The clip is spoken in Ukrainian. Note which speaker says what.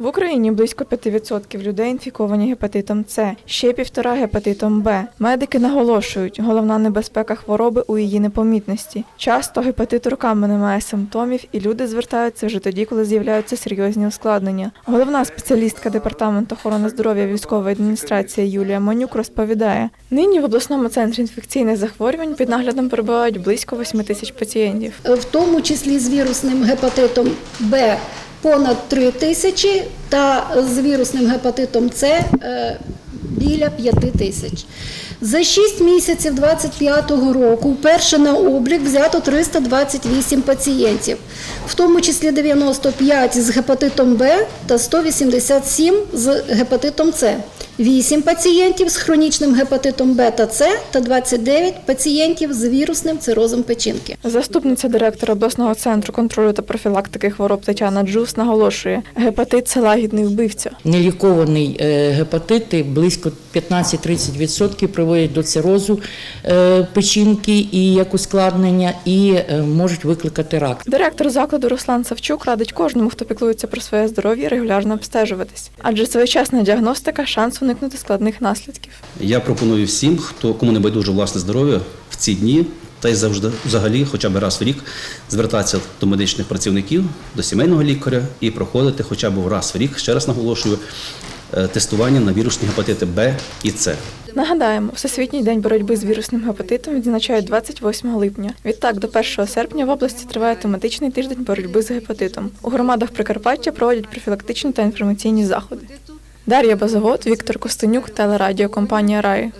Speaker 1: В Україні близько 5% людей інфіковані гепатитом С, ще півтора гепатитом Б. Медики наголошують, головна небезпека хвороби у її непомітності. Часто гепатит руками не має симптомів, і люди звертаються вже тоді, коли з'являються серйозні ускладнення. Головна спеціалістка департаменту охорони здоров'я військової адміністрації Юлія Манюк розповідає: нині в обласному центрі інфекційних захворювань під наглядом перебувають близько 8 тисяч пацієнтів.
Speaker 2: в тому числі з вірусним гепатитом Б понад 3 тисячі та з вірусним гепатитом С е, біля 5 тисяч. За 6 місяців 2025 року вперше на облік взято 328 пацієнтів, в тому числі 95 з гепатитом Б та 187 з гепатитом С. 8 пацієнтів з хронічним гепатитом Б та С та 29 пацієнтів з вірусним цирозом печінки.
Speaker 1: Заступниця директора обласного центру контролю та профілактики хвороб Тетяна Джус наголошує, гепатит це лагідний вбивця.
Speaker 3: Нелікований е, гепатити близько 15-30% приводять до цирозу е, печінки і як ускладнення, і е, можуть викликати рак.
Speaker 1: Директор закладу Руслан Савчук радить кожному, хто піклується про своє здоров'я, регулярно обстежуватись, адже своєчасна діагностика шанс уникнути складних наслідків.
Speaker 4: Я пропоную всім, хто кому не байдуже власне здоров'я в ці дні, та й завжди взагалі, хоча б раз в рік, звертатися до медичних працівників, до сімейного лікаря і проходити хоча б раз в рік, ще раз наголошую, е, тестування на вірусні гепатити Б і С.
Speaker 1: Нагадаємо, Всесвітній день боротьби з вірусним гепатитом відзначають 28 липня. Відтак, до 1 серпня в області триває тематичний тиждень боротьби з гепатитом. У громадах Прикарпаття проводять профілактичні та інформаційні заходи. Дар'я Базавод, Віктор Костенюк, телерадіокомпанія Раї.